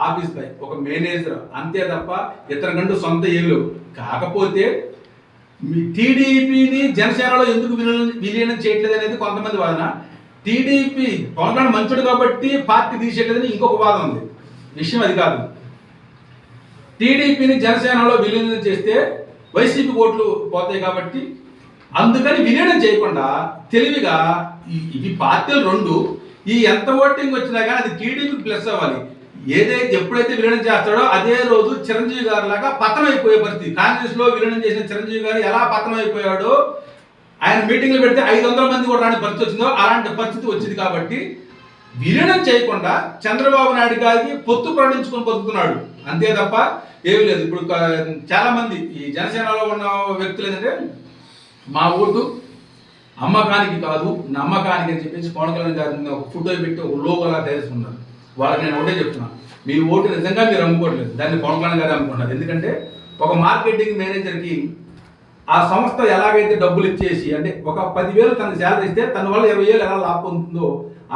Office boy ఒక manager అంతే తప్ప ఇతర గంటూ సొంత ఇల్లు. కాకపోతే మీ టీడీపీని జనసేనలో ఎందుకు విలీనం చేయట్లేదు అనేది కొంతమంది వాదన. టీడీపీ పవన్ కళ్యాణ్ మంచుడు కాబట్టి పార్టీ తీసేయట్లేదని ఇంకొక వాదన ఉంది. విషయం అది కాదు. టీడీపీని జనసేనలో విలీనం చేస్తే వైసీపీ ఓట్లు పోతాయి కాబట్టి అందుకని విలీనం చేయకుండా తెలివిగా ఈ- ఇవి పార్టీలు రెండు. ఈ ఎంత ఓటింగ్ వచ్చినా కానీ అది టీడీపీ ప్లస్ అవ్వాలి. ఏదైతే ఎప్పుడైతే విలీనం చేస్తాడో అదే రోజు చిరంజీవి గారు లాగా పతనం అయిపోయే పరిస్థితి. కాంగ్రెస్లో విలీనం చేసిన చిరంజీవి గారు ఎలా పతనం అయిపోయాడో ఆయన మీటింగ్లు పెడితే ఐదు వందల మంది కూడా రాని పరిస్థితి వచ్చిందో అలాంటి పరిస్థితి వచ్చింది కాబట్టి విలీనం చేయకుండా చంద్రబాబు నాయుడు గారికి పొత్తు ప్రకటించుకొని బతుకుతున్నాడు. అంతే తప్ప ఏమీ లేదు. ఇప్పుడు చాలా మంది ఈ జనసేనలో ఉన్న వ్యక్తులు ఏంటంటే మా ఓటు అమ్మకానికి కాదు నమ్మకానికి అని చెప్పేసి పవన్ కళ్యాణ్ గారిని ఒక ఫోటో పెట్టి ఒక లోగోలా తయారుస్తున్నారు. వాళ్ళకి నేను ఒకటే చెప్తున్నాను మీ ఓటు నిజంగా మీరు అమ్ముకోవట్లేదు. దాన్ని పవన్ కళ్యాణ్ గారు అమ్ముకుంటారు ఎందుకంటే ఒక మార్కెటింగ్ మేనేజర్కి ఆ సంస్థ ఎలాగైతే డబ్బులు ఇచ్చేసి అంటే ఒక పదివేలు తనకు శాలరీ ఇస్తే తన వల్ల ఇరవై వేలు ఎలా లాభం పొందుతుందో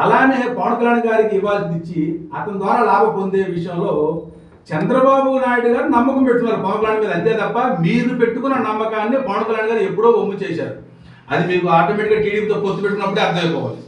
అలానే పవన్ కళ్యాణ్ గారికి ఇవ్వాల్సి ఇచ్చి అతని ద్వారా లాభం పొందే విషయంలో చంద్రబాబు నాయుడు గారు నమ్మకం పెట్టుకున్నారు. పవన్ కళ్యాణ్ మీద అంతే తప్ప మీరు పెట్టుకున్న నమ్మకాన్ని పవన్ కళ్యాణ్ గారు ఎప్పుడో ఒమ్ము చేశారు. అది మీకు ఆటోమేటిక్గా టీడీపీతో పొత్తు పెట్టుకున్నప్పుడే అర్థమైపోవాలి.